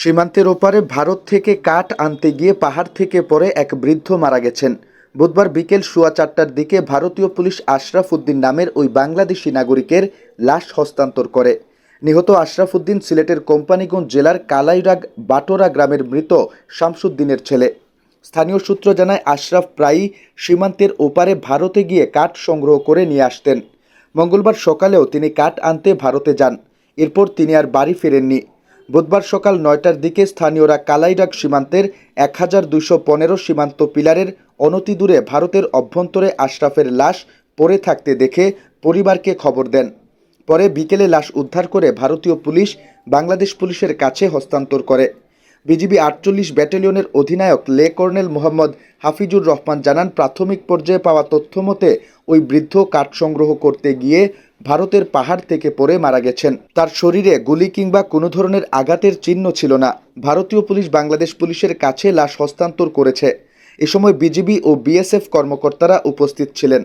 সীমান্তের ওপারে ভারত থেকে কাঠ আনতে গিয়ে পাহাড় থেকে পরে এক বৃদ্ধ মারা গেছেন। বুধবার বিকেল সোয়া চারটার দিকে ভারতীয় পুলিশ আশরাফ উদ্দিন নামের ওই বাংলাদেশি নাগরিকের লাশ হস্তান্তর করে। নিহত আশরাফ উদ্দিন সিলেটের কোম্পানিগঞ্জ জেলার কালাইরাগ বাটোরা গ্রামের মৃত শামসুদ্দিনের ছেলে। স্থানীয় সূত্র জানায়, আশরাফ প্রায়ই সীমান্তের ওপারে ভারতে গিয়ে কাঠ সংগ্রহ করে নিয়ে আসতেন। মঙ্গলবার সকালেও তিনি কাঠ আনতে ভারতে যান। এরপর তিনি আর বাড়ি ফেরেননি। বুধবার সকাল নয়টার দিকে স্থানীয়রা কালাইডাক সীমান্তের এক হাজার দুইশো পনেরো সীমান্ত পিলারের অনতি দূরে ভারতের অভ্যন্তরে আশরাফের লাশ পড়ে থাকতে দেখে পরিবারকে খবর দেন। পরে বিকেলে লাশ উদ্ধার করে ভারতীয় পুলিশ বাংলাদেশ পুলিশের কাছে হস্তান্তর করে। বিজিবি আটচল্লিশ ব্যাটালিয়নের অধিনায়ক লে কর্নেল মোহাম্মদ হাফিজুর রহমান জানান, প্রাথমিক পর্যায়ে পাওয়া তথ্য মতে ওই বৃদ্ধ কাঠ সংগ্রহ করতে গিয়ে ভারতের পাহাড় থেকে পড়ে মারা গেছেন। তার শরীরে গুলি কিংবা কোনো ধরনের আঘাতের চিহ্ন ছিল না। ভারতীয় পুলিশ বাংলাদেশ পুলিশের কাছে লাশ হস্তান্তর করেছে। এ সময় বিজিবি ও বিএসএফ কর্মকর্তারা উপস্থিত ছিলেন।